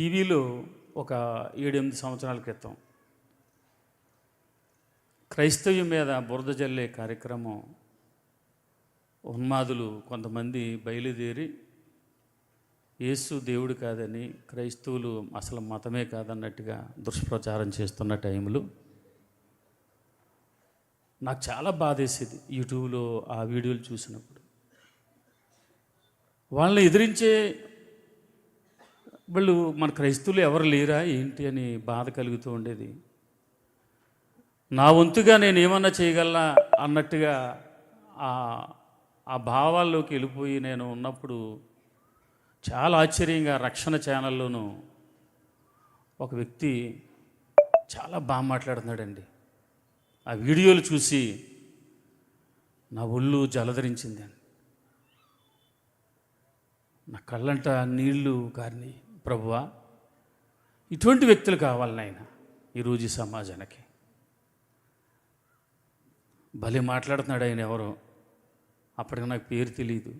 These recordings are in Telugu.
టీవీలో ఒక ఏడెనిమిది సంవత్సరాల క్రితం క్రైస్తవ్యం మీద బురద జల్లే కార్యక్రమం ఉన్మాదులు కొంతమంది బయలుదేరి యేసు దేవుడు కాదని క్రైస్తవులు అసలు మతమే కాదన్నట్టుగా దుష్ప్రచారం చేస్తున్న టైంలో నాకు చాలా బాధేసేది యూట్యూబ్లో ఆ వీడియోలు చూసినప్పుడు. వాళ్ళని ఎదిరించే వాళ్ళు మన క్రైస్తవులు ఎవరు లేరా? ఏంటి అని బాధ కలుగుతూ ఉండేది. నా వంతుగా నేను ఏమన్నా చేయగలనా? అన్నట్టుగా ఆ ఆ భావాల్లోకి వెళ్ళిపోయి నేను ఉన్నప్పుడు చాలా ఆశ్చర్యంగా రక్షణ ఛానల్లోనూ ఒక వ్యక్తి చాలా బాగా మాట్లాడుతున్నాడండి. ఆ వీడియోలు చూసి నా ఒళ్ళు జలధరించింది. నా కళ్ళంట నీళ్ళు గారిని ప్రభువా ఇటువంటి వ్యక్తులు కావాలి నాయన ఈరోజు ఈ సమాజానికి. భలే మాట్లాడుతున్నాడు ఆయన ఎవరో అప్పటికి నాకు పేరు తెలియదు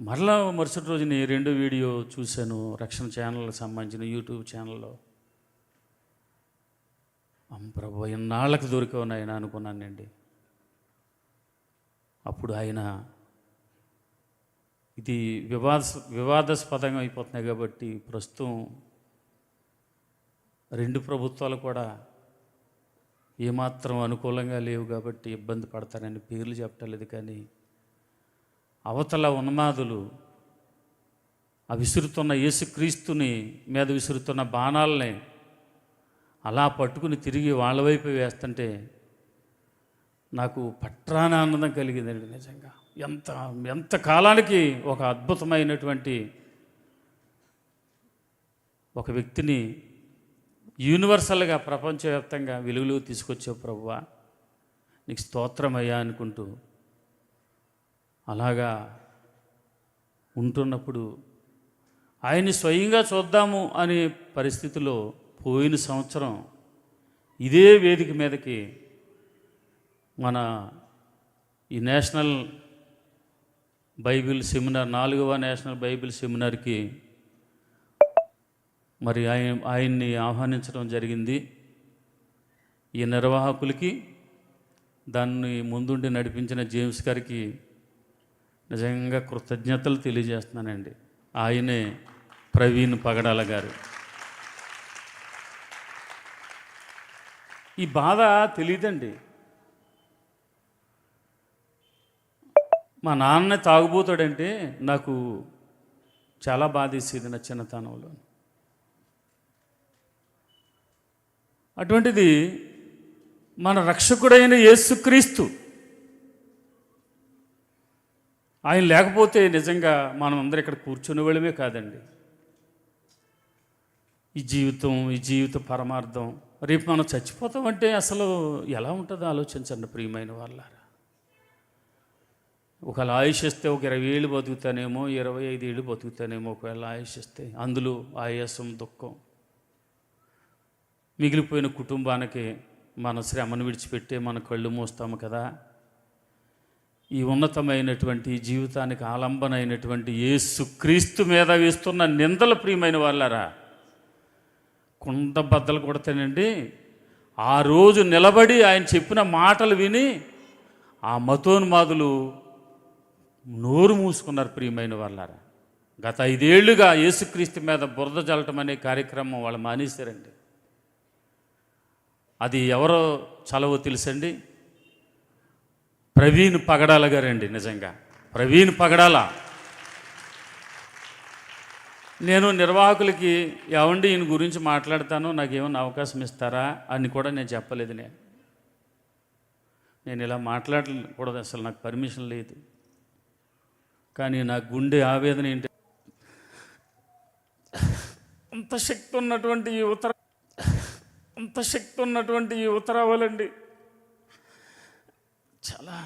మరలా మరుసటి రోజు నేను రెండో వీడియో చూశాను రక్షణ ఛానల్కి సంబంధించిన యూట్యూబ్ ఛానల్లో. ప్రభు ఎన్నాళ్ళకు దొరికావు నాయన అనుకున్నానండి. అప్పుడు ఆయన ఇది వివాద వివాదాస్పదంగా అయిపోతున్నాయి కాబట్టి ప్రస్తుతం రెండు ప్రభుత్వాలు కూడా ఏమాత్రం అనుకూలంగా లేవు కాబట్టి ఇబ్బంది పడతారని పేర్లు చెప్పటం లేదు కానీ అవతల ఉన్మాదులు ఆ విసురుతున్న యేసుక్రీస్తుని మీద విసురుతున్న బాణాలని అలా పట్టుకుని తిరిగి వాళ్ళ వైపు వేస్తుంటే నాకు పట్రాన ఆనందం కలిగిందండి నిజంగా. ఎంత ఎంత కాలానికి ఒక అద్భుతమైనటువంటి ఒక వ్యక్తిని యూనివర్సల్గా ప్రపంచవ్యాప్తంగా వెలుగులో తీసుకొచ్చావు ప్రభువా నీకు స్తోత్రమయ్యా అనుకుంటూ అలాగా ఉంటున్నప్పుడు ఆయన్ని స్వయంగా చూద్దాము అనే పరిస్థితిలో పోయిన సంవత్సరం ఇదే వేదిక మీదకి మన ఈ నేషనల్ బైబిల్ సెమినార్ నాలుగవ నేషనల్ బైబిల్ సెమినార్కి మరి ఆయన ఆయన్ని ఆహ్వానించడం జరిగింది. ఈ నిర్వాహకులకి దాన్ని ముందుండి నడిపించిన జేమ్స్ గారికి నిజంగా కృతజ్ఞతలు తెలియజేస్తున్నానండి. ఆయనే ప్రవీణ్ పగడాల గారు. ఈ బాధ తెలియదండి. మా నాన్న తాగుబోతాడంటే నాకు చాలా బాధేసేది నా చిన్నతనంలో. అటువంటిది మన రక్షకుడైన యేసుక్రీస్తు ఆయన లేకపోతే నిజంగా మనం అందరం ఇక్కడ కూర్చునే వాళ్ళమే కాదండి. ఈ జీవితం ఈ జీవిత పరమార్థం రేపు మనం చచ్చిపోతామంటే అసలు ఎలా ఉంటుందో ఆలోచించండి ప్రియమైన వాళ్ళ ఒకవేళ ఆయుష్ ఇస్తే ఒక ఇరవై ఏళ్ళు బతుకుతానేమో ఇరవై ఐదు ఏళ్ళు బతుకుతానేమో ఒకవేళ ఆయుష్ ఇస్తే అందులో ఆయాసం దుఃఖం. మిగిలిపోయిన కుటుంబానికి మన శ్రమను విడిచిపెట్టే మన కళ్ళు మూస్తాము కదా. ఈ ఉన్నతమైనటువంటి జీవితానికి ఆలంబనైనటువంటి యేసు క్రీస్తు మీద వేస్తున్న నిందల ప్రియమైన వాళ్ళారా? కుండ బద్దలు కొడతానండి. ఆ రోజు నిలబడి ఆయన చెప్పిన మాటలు విని ఆ మతోన్మాదులు నోరు మూసుకున్నారు ప్రియమైన వాళ్ళారా? గత ఐదేళ్ళుగా యేసుక్రీస్తు మీద బురద జల్లటం అనే కార్యక్రమం వాళ్ళు మానేశారండి. అది ఎవరో చలవో తెలుసండి? ప్రవీణ్ పగడాల గారండి నిజంగా. ప్రవీణ్ పగడాల. నేను నిర్వాహకులకి ఎవండి ఈయన గురించి మాట్లాడతాను నాకు ఏమైనా అవకాశం ఇస్తారా? అని కూడా నేను చెప్పలేదు నేను. నేను ఇలా మాట్లాడకూడదు అసలు నాకు పర్మిషన్ లేదు. కానీ నా గుండె ఆవేదన ఏంటి? అంత శక్తి ఉన్నటువంటి ఈ ఉత్తర అంత శక్తి ఉన్నటువంటి ఈ ఉత్తరావాలండి చాలా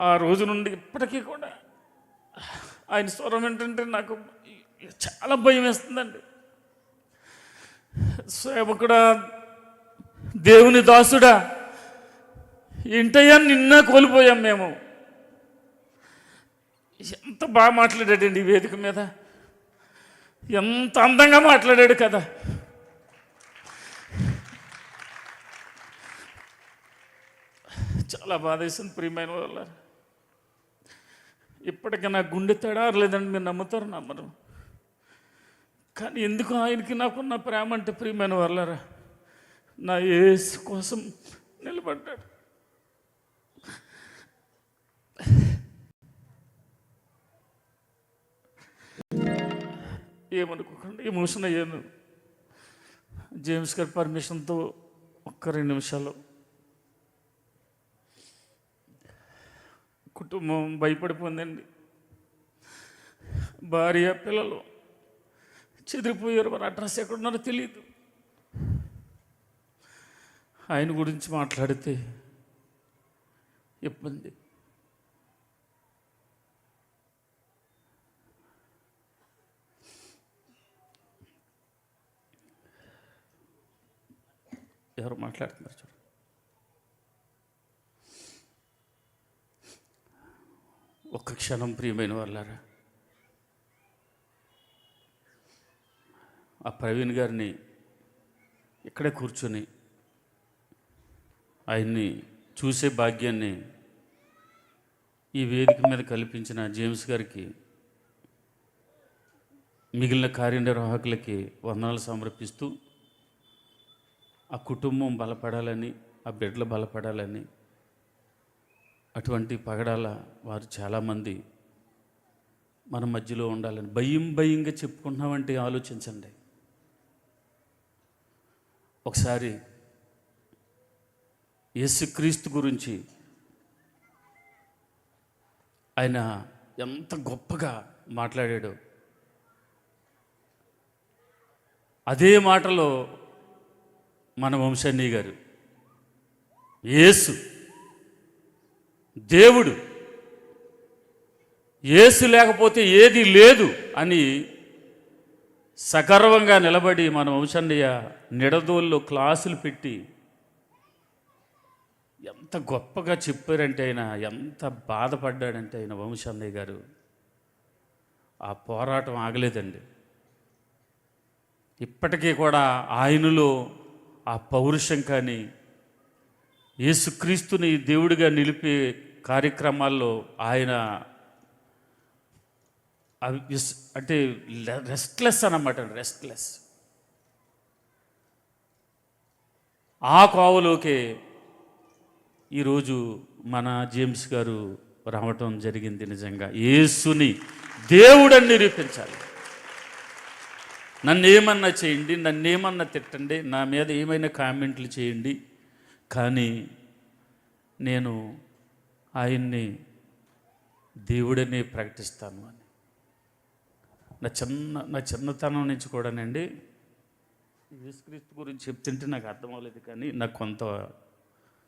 ఆ రోజు నుండి ఇప్పటికీ కూడా ఆయన స్వరం ఏంటంటే నాకు చాలా భయం వేస్తుందండి. సేవకుడా దేవుని దాసుడా ఇంటయ్యా నిన్న కోల్పోయాం మేము. ఎంత బాగా మాట్లాడాడండి ఈ వేదిక మీద. ఎంత అందంగా మాట్లాడాడు కదా. చాలా బాధేసింది ప్రియమైన వాళ్ళ. ఇప్పటికీ నా గుండె తడారలేదండి మీరు నమ్ముతారు నమ్మరు. కానీ ఎందుకు ఆయనకి నాకున్న ప్రేమ అంటే ప్రియమైన వాళ్ళరా? నా ఏసు కోసం నిలబడ్డాడు. ఏమనుకోకండి ఎమోషన్ అయ్యాను. జేమ్స్ గారి పర్మిషన్తో ఒక్క రెండు నిమిషాలు. కుటుంబం భయపడిపోయిందండి. భార్య పిల్లలు చెదిరిపోయారు. మరి అడ్రస్ ఎక్కడున్నారో తెలియదు ఆయన గురించి మాట్లాడితే ఇబ్బంది. ఎవరు మాట్లాడుతున్నారు చూడు. ఒక్క క్షణం ప్రియమైన వాళ్ళారా? ఆ ప్రవీణ్ గారిని ఇక్కడే కూర్చొని ఆయన్ని చూసే భాగ్యాన్ని ఈ వేదిక మీద కల్పించిన జేమ్స్ గారికి మిగిలిన కార్యనిర్వాహకులకి వందనాలు సమర్పిస్తూ ఆ కుటుంబం బలపడాలని ఆ బిడ్డలు బలపడాలని అటువంటి పగడాల వారు చాలామంది మన మధ్యలో ఉండాలని భయం భయంగా చెప్పుకుంటున్నామంటే ఆలోచించండి. ఒకసారి యేసుక్రీస్తు గురించి ఆయన ఎంత గొప్పగా మాట్లాడాడో. అదే మాటలో మన వంశన్నీ గారు. యేసు. దేవుడు. యేసు లేకపోతే ఏది లేదు అని సగర్వంగా నిలబడి మన వంశన్నయ్య నిడదోల్లో క్లాసులు పెట్టి ఎంత గొప్పగా చెప్పారంటే ఆయన ఎంత బాధపడ్డాడంటే ఆయన వంశన్నయ్య గారు. ఆ పోరాటం ఆగలేదండి. ఇప్పటికీ కూడా ఆయనలో ఆ పౌరుషం కానీ యేసుక్రీస్తుని దేవుడిగా నిలిపే కార్యక్రమాల్లో ఆయన అవి అంటే రెస్ట్లెస్ అన్నమాట రెస్ట్లెస్. ఆ కోవలోకే ఈరోజు మన జేమ్స్ గారు రావటం జరిగింది నిజంగా. యేసుని దేవుడని నిరూపించాలి. నన్ను ఏమన్నా చేయండి నన్ను ఏమన్నా తిట్టండి నా మీద ఏమైనా కామెంట్లు చేయండి. కానీ నేను ఆయన్ని దేవుడిని ప్రకటిస్తాను అని. నా చిన్న నా చిన్నతనం నుంచి కూడానండి యేసుక్రీస్తు గురించి చెప్తుంటే నాకు అర్థం అవ్వలేదు కానీ నాకు కొంత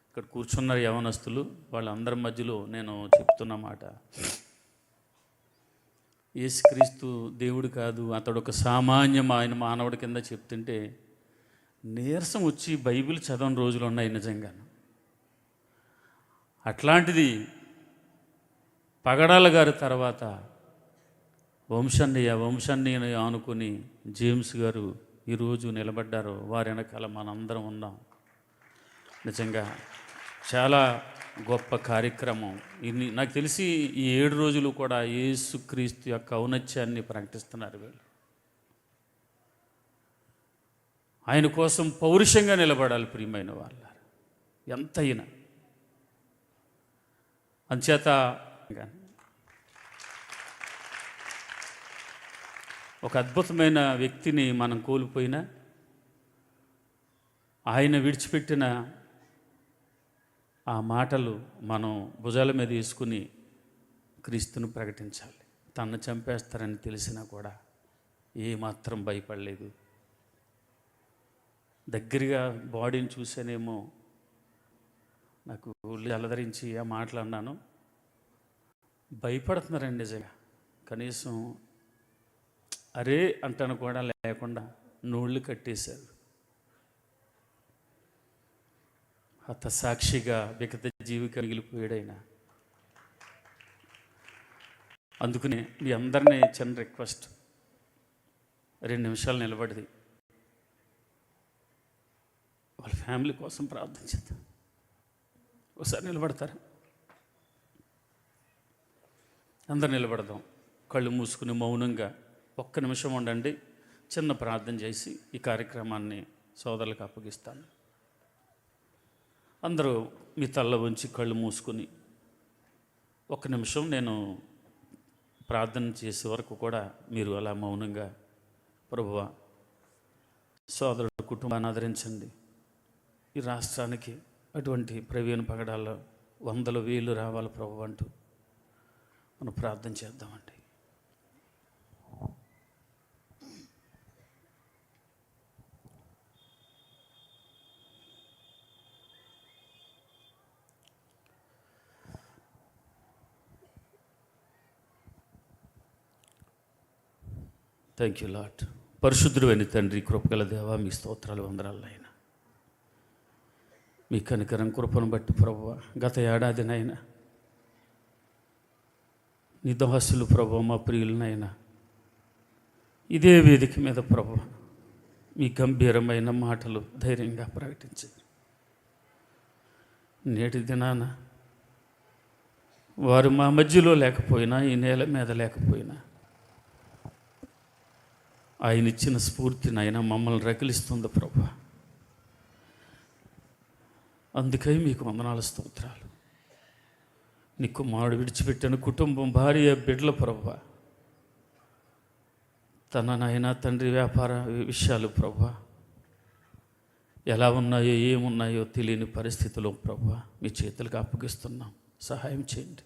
ఇక్కడ కూర్చున్నారు యవనస్తులు వాళ్ళందరి మధ్యలో నేను చెప్తున్న మాట. యేసుక్రీస్తు దేవుడు కాదు అతడు ఒక సామాన్యం ఆయన మానవుడి కింద చెప్తుంటే నీరసం వచ్చి బైబిల్ చదవని రోజులు ఉన్నాయి నిజంగా. అట్లాంటిది పగడాల గారి తర్వాత వంశన్నయ్య వంశాన్ని ఆనుకొని జేమ్స్ గారు ఈరోజు నిలబడ్డారు వారి వెనకాల మనందరం ఉన్నాం. నిజంగా చాలా గొప్ప కార్యక్రమం. ఇన్ని నాకు తెలిసి ఈ ఏడు రోజులు కూడా యేసుక్రీస్తు యొక్క ఔన్నత్యాన్ని ప్రకటిస్తున్నారు వీళ్ళు. ఆయన కోసం పౌరుషంగా నిలబడాలి ప్రియమైన వాళ్ళ. ఎంతైనా. అంచేత ఒక అద్భుతమైన వ్యక్తిని మనం కోల్పోయినా ఆయన విడిచిపెట్టిన ఆ మాటలు మనం భుజాల మీద వేసుకుని క్రీస్తును ప్రకటించాలి. తన్ను చంపేస్తారని తెలిసినా కూడా ఏమాత్రం భయపడలేదు. దగ్గరగా బాడీని చూసానేమో నాకు అలదరించి ఆ మాటలు అన్నాను. భయపడుతున్నారండి నిజంగా. కనీసం అరే అంటాను కూడా లేకుండా నోళ్ళు కట్టేశారు. హతసాక్షిగా విగత జీవిక మిగిలిపోయాడైనా. అందుకనే మీ అందరినీ చిన్న రిక్వెస్ట్. రెండు నిమిషాలు నిలబడిది. వాళ్ళ ఫ్యామిలీ కోసం ప్రార్థన చేద్దాం. ఒకసారి నిలబడతారా? అందరు నిలబడదాం. కళ్ళు మూసుకుని మౌనంగా ఒక్క నిమిషం ఉండండి. చిన్న ప్రార్థన చేసి ఈ కార్యక్రమాన్ని సోదరులకు అప్పగిస్తాను. అందరూ మీ తల్ల ఉంచి కళ్ళు మూసుకుని ఒక్క నిమిషం నేను ప్రార్థన చేసే వరకు కూడా మీరు అలా మౌనంగా ప్రభువ సోదరుడు కుటుంబాన్ని ఆదరించండి. ఈ రాష్ట్రానికి అటువంటి ప్రవీణ పగడాల్లో వందల వేలు రావాలి ప్రభు అంటూ మనం ప్రార్థన చేద్దామండి. థ్యాంక్ యూ లాట్ పరిశుద్ధుడు అని తండ్రి కృపగల దేవా మీ స్తోత్రాలు వందరాలు మీ కనికరం కృపను బట్టి ప్రభు గత ఏడాదినైనా నీ దోహసులు ప్రభు మా ప్రియులనైనా ఇదే వేదిక మీద ప్రభు మీ గంభీరమైన మాటలు ధైర్యంగా ప్రకటించారు నేటి దినాన వారు మా మధ్యలో లేకపోయినా ఈ నేల మీద లేకపోయినా ఆయన ఇచ్చిన స్ఫూర్తిని ఆయన మమ్మల్ని రగిలిస్తుంది ప్రభు. అందుకై మీకు వందనాల స్తోత్రాలు. నీ కుమారుడు విడిచిపెట్టిన కుటుంబం భార్య బిడ్డల ప్రభు. తన నాయన తండ్రి వ్యాపార విషయాలు ప్రభు. ఎలా ఉన్నాయో ఏమున్నాయో తెలియని పరిస్థితిలో ప్రభు. మీ చేతులకు అప్పగిస్తున్నాం. సహాయం చేయండి.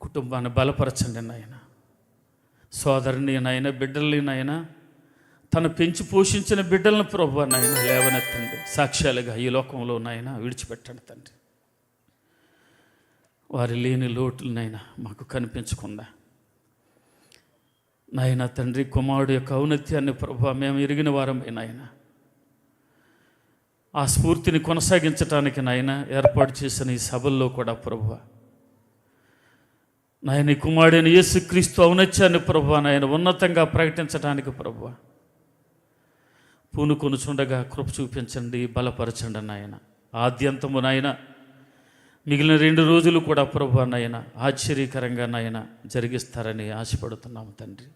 కుటుంబాన్ని బలపరచండి నాయనా. సోదరుని బిడ్డలనైనా తను పెంచి పోషించిన బిడ్డలను ప్రభు నాయన లేవనెత్తండి. సాక్ష్యాలుగా ఈ లోకంలో నాయన విడిచిపెట్టండి తండ్రి. వారి లేని లోటులనైనా మాకు కనిపించకుండా. నాయన తండ్రి కుమారుడు యొక్క ఔన్నత్యాన్ని ప్రభు మేము ఎరిగిన వారమే నాయన. ఆ స్ఫూర్తిని కొనసాగించటానికి నాయన ఏర్పాటు చేసిన ఈ సభల్లో కూడా ప్రభు నాయన ఈ కుమారుడైన యేసుక్రీస్తు ఔనత్యాన్ని ప్రభు నాయన ఉన్నతంగా ప్రకటించడానికి ప్రభు పూనుకొనుచుండగా కృప చూపించండి బలపరచండి నాయన. ఆద్యంతము నాయన. మిగిలిన రెండు రోజులు కూడా ప్రభు నాయన ఆశ్చర్యకరంగా నాయన జరిగిస్తారని ఆశపడుతున్నాము తండ్రి.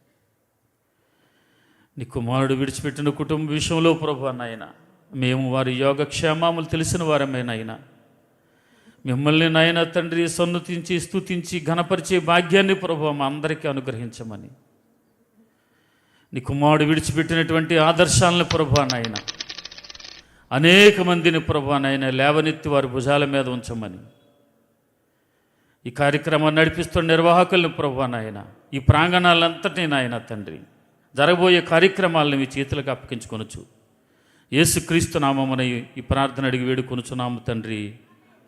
నీ కుమారుడు విడిచిపెట్టిన కుటుంబ విషయంలో ప్రభు నాయన మేము వారి యోగక్షేమాములు తెలిసిన వారమే మిమ్మల్ని నాయన తండ్రి సన్నతించి స్థుతించి ఘనపరిచే భాగ్యాన్ని ప్రభు మా అందరికీ అనుగ్రహించమని. నీ కుమారుడు విడిచిపెట్టినటువంటి ఆదర్శాలను ప్రభు నాయన అనేక మందిని ప్రభు నాయన లేవనెత్తి వారి భుజాల మీద ఉంచమని. ఈ కార్యక్రమాన్ని నడిపిస్తున్న నిర్వాహకులను ప్రభు నాయన ఈ ప్రాంగణాలంతటినీ నాయన తండ్రి జరగబోయే కార్యక్రమాలను మీ చేతులకు అప్పగించుకొనొచ్చు యేసుక్రీస్తు నామమున ఈ ప్రార్థన అడిగి వేడుకొనుచున్నాము తండ్రి.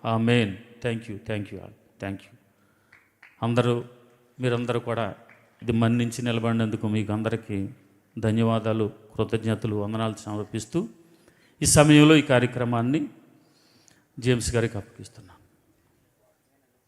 ఆ main thank you thank you all thank you అందరూ మీరందరూ కూడా ఇది మన్నించి నిలబడినందుకు మీకు అందరికీ ధన్యవాదాలు కృతజ్ఞతలు వందనాలు సమర్పిస్తూ ఈ సమయంలో ఈ కార్యక్రమాన్ని జేమ్స్ గారికి అప్పగిస్తున్నాను